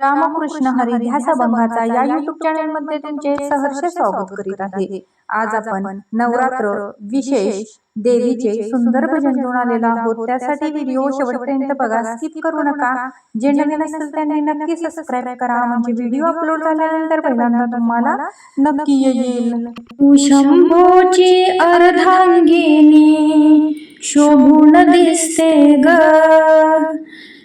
रामकृष्ण हरी ध्यास अभंगाचा या युट्यूब चॅनलमध्ये तुमचे सहर्ष स्वागत करीत आहे. आज आपण नवरात्र विशेष देवीचे सुंदर भजन घेऊन आलेलो आहोत. त्यासाठी व्हिडिओ शेवटपर्यंत बघा स्किप करू नका. जे नवीन असेल त्यांनी नक्की सबस्क्राईब करा. म्हणजे व्हिडिओ अपलोड झाल्यानंतर पहिल्यांदा तुम्हाला नक्की येईल. शंभोची अर्धांगिनी शोभून दिसते ग.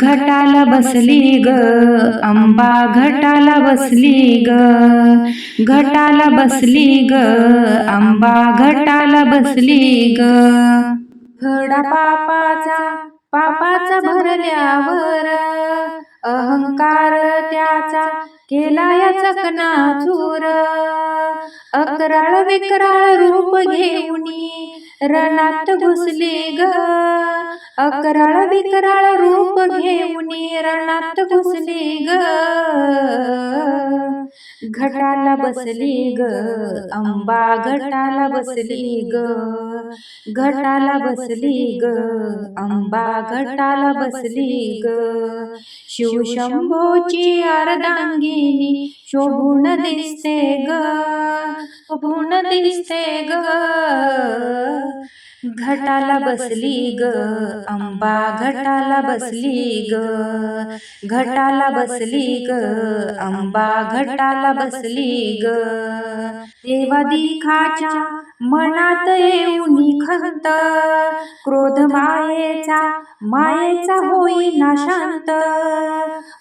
घटाला बसली ग अंबा घटाला बसली ग घटाला बसली ग अंबा घटाला बसली ग. खडा पापाचा पापाचा भरल्यावर अहंकार त्याचा केला या चकना चूर अकराळ विकराळ रूप घेऊनी रणात घुसले ग. अकराळ विकराळ रूप घेऊन रणात घुसले ग. घटाला बसली ग. अंबा घटाला बसली ग. घटाला बसली ग. अंबा घटाला बसली ग. शिवशंभोची अर्धांगिनी शोभून दिसते ग. दिसते ग. घटाला बसली ग. अंबा घटाला बसली ग. घटाला बसली ग. अंबा घटाला बसली ग. देवा दिखाच्या मनात येऊनी खंत क्रोध मायेचा मायेचा होईना शांत.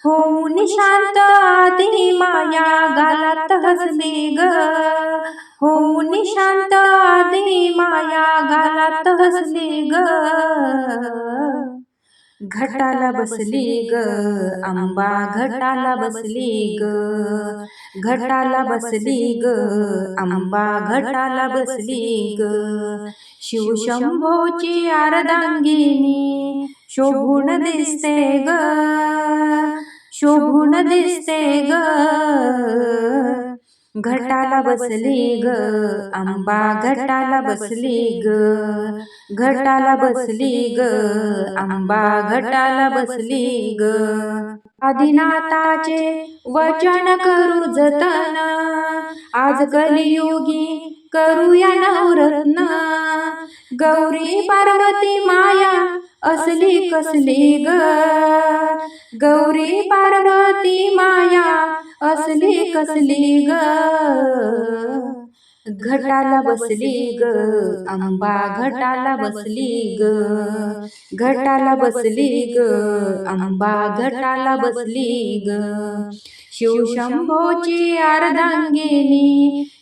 होऊन शांत आधी माया गालात हसली ग. शांत आधी माया गालात हसली ग घटाला बसली ग आंबा घटाला बसली ग. घटाला बसली ग आंबा घटाला बसली ग. शिवशंभोची आरदांगिनी शोभून दिसते ग. शोभून दिसते ग. घटाला बसली ग अंबा घटाला बसली ग. घटाला बसली ग अंबा घटाला बसली ग. आदिनाथाचे वचन करू जतन आज कलियुगी करूया नवरत्न. गौरी पार्वती माया असली कसली ग? गौरी पार्वती माया असली कसली ग? घटाला बसली ग. आंबा घटाला बसली ग. घटाला बसली ग. आंबा घटाला बसली ग. शिवशंभोची अर्धांगिनी